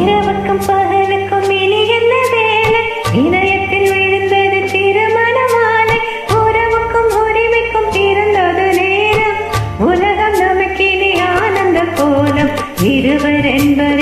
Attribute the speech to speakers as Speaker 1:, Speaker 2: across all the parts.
Speaker 1: இரவுக்கும் பகலுக்கும் இனி என்ன வேலை? இணையத்தில் விழுந்தது திருமண உறவுக்கும் உரிமைக்கும் பிறந்தது நேரம். உலகம் நமக்கினி ஆனந்த கோலம். இருவர் என்பது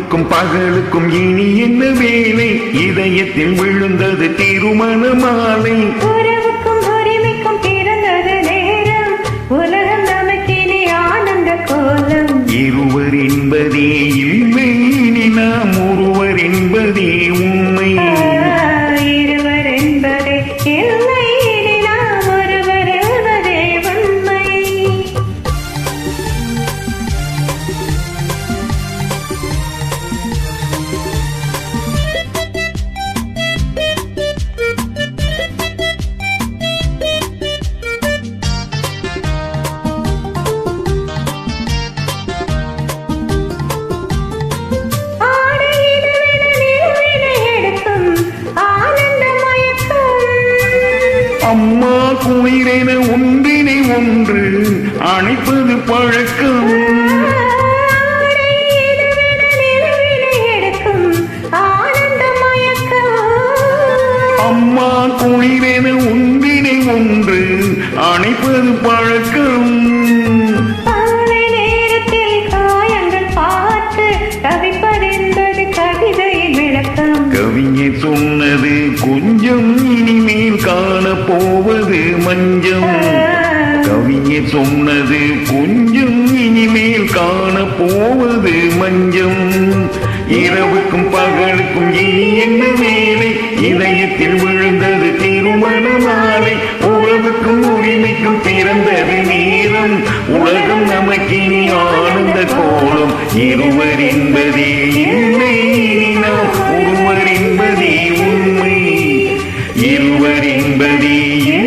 Speaker 2: இரவுக்கும் பகலுக்கும் இனி என்ன வேலை? இதயத்தில் விழுந்தது திருமண மாலை.
Speaker 1: உறவுக்கும் உரிமைக்கும் பிறந்தது நேரம். உலகம் நமக்கினி ஆனந்த கோலம்.
Speaker 2: இருவர் என்பதே இல்லை நாம் ஒருவர் என்பதே உண்மை. அம்மா குளிரென ஒன்றினை ஒன்று அணைப்பது பழக்கம். அம்மா குளிரென ஒன்றினை ஒன்று அணைப்பது பழக்கம். கவிஞர் சொன்னது கொஞ்சம் போவது மஞ்சம். கவிஞர் சொன்னது கொஞ்சம் இனிமேல் காண போவது மஞ்சம். இரவுக்கும் பகலுக்கும் இனி என்ன வேலை? இதயத்தில் விழுந்தது திருமண மாலை. உறவுக்கும் உரிமைக்கும் பிறந்தது நேரம் உலகம் நமக்கினி ஆனந்த கோலம். இருவர் என்பதே இல்லை. தேடி